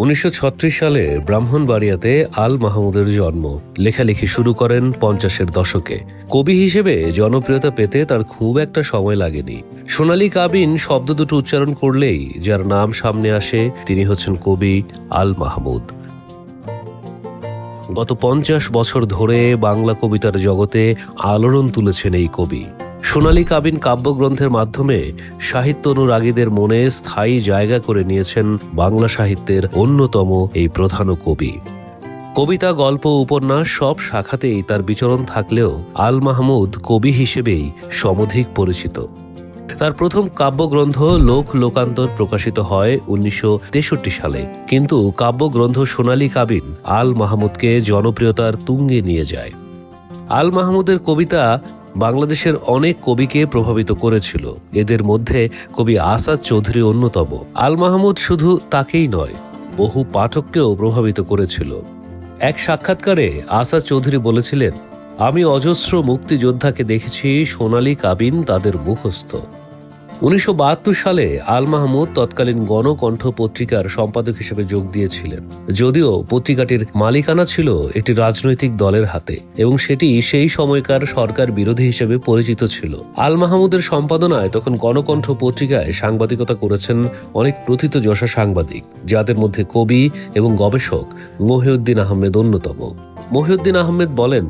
উনিশশো সালে ব্রাহ্মণবাড়িয়াতে আল মাহমুদের জন্ম। লেখালেখি শুরু করেন পঞ্চাশের দশকে। কবি হিসেবে জনপ্রিয়তা পেতে তার খুব একটা সময় লাগেনি। সোনালী কাবিন শব্দ দুটো উচ্চারণ করলেই যার নাম সামনে আসে, তিনি হচ্ছেন কবি আল মাহমুদ। গত পঞ্চাশ বছর ধরে বাংলা কবিতার জগতে আলোড়ন তুলেছেন এই কবি। সোনালী কাবিন কাব্যগ্রন্থের মাধ্যমে সাহিত্য অনুরাগীদের মনে স্থায়ী জায়গা করে নিয়েছেন বাংলা সাহিত্যের অন্যতম এই প্রধান কবি। কবিতা, গল্প, উপন্যাস সব শাখাতেই তার বিচরণ থাকলেও আল মাহমুদ কবি হিসেবেই সমধিক পরিচিত। তার প্রথম কাব্যগ্রন্থ লোক লোকান্তর প্রকাশিত হয় উনিশশো তেষট্টি সালে। কিন্তু কাব্যগ্রন্থ সোনালী কাবিন আল মাহমুদকে জনপ্রিয়তার তুঙ্গে নিয়ে যায়। আল মাহমুদের কবিতা বাংলাদেশের অনেক কবিকে প্রভাবিত করেছিল। এদের মধ্যে কবি আসাদ চৌধুরী অন্যতম। আল মাহমুদ শুধু তাকেই নয়, বহু পাঠককেও প্রভাবিত করেছিল। এক সাক্ষাৎকারে আসাদ চৌধুরী বলেছিলেন, আমি অজস্র মুক্তিযোদ্ধাকে দেখেছি, সোনালী কাবিন তাদের মুখস্থ। উনিশশো বাহাত্তর সালে আল মাহমুদ তৎকালীন গণকণ্ঠ পত্রিকার সম্পাদক হিসেবে যোগ দিয়েছিলেন। যদিও পত্রিকাটির মালিকানা ছিল একটি রাজনৈতিক দলের হাতে, এবং সেটি সেই সময়কার সরকার বিরোধী হিসেবে পরিচিত ছিল। আল মাহমুদের সম্পাদনায় তখন গণকণ্ঠ পত্রিকায় সাংবাদিকতা করেছেন অনেক প্রথিত যশা সাংবাদিক, যাদের মধ্যে কবি এবং গবেষক মহিউদ্দিন আহমেদ অন্যতম। মহিউদ্দিন আহমেদ বলেন,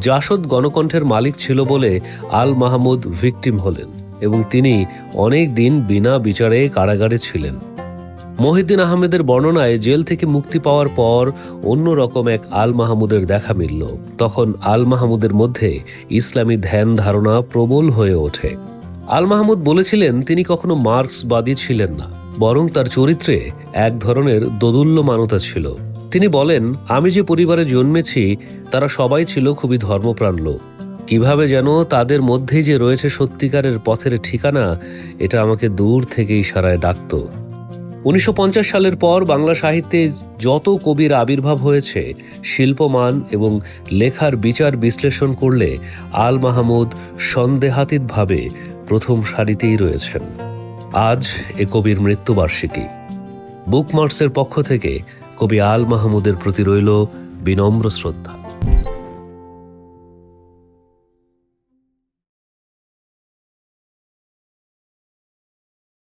জাসদ গণকণ্ঠের মালিক ছিল বলে আল মাহমুদ ভিকটিম হলেন। এবং তিনি অনেক দিন বিনা বিচারে কারাগারে ছিলেন। মহিউদ্দিন আহমেদের বর্ণনায় জেল থেকে মুক্তি পাওয়ার পর অন্যরকম এক আল মাহমুদের দেখা মিলল। তখন আল মাহমুদের মধ্যে ইসলামী ধ্যান ধারণা প্রবল হয়ে ওঠে। আল মাহমুদ বলেছিলেন, তিনি কখনো মার্ক্সবাদী ছিলেন না, বরং তার চরিত্রে এক ধরনের দোদুল্যমানতা ছিল। তিনি বলেন, আমি যে পরিবারে জন্মেছি, তারা সবাই ছিল খুবই ধর্মপ্রাণ লোক। কীভাবে যেন তাদের মধ্যেই যে রয়েছে সত্যিকারের পথের ঠিকানা, এটা আমাকে দূর থেকে ইশারায় ডাকত। উনিশশো পঞ্চাশ সালের পর বাংলা সাহিত্যে যত কবির আবির্ভাব হয়েছে, শিল্পমান এবং লেখার বিচার বিশ্লেষণ করলে আল মাহমুদ সন্দেহাতীতভাবে প্রথম সারিতেই রয়েছেন। আজ এ কবির মৃত্যুবার্ষিকী। বুকমার্কসের পক্ষ থেকে কবি আল মাহমুদের প্রতি রইল বিনম্র শ্রদ্ধা।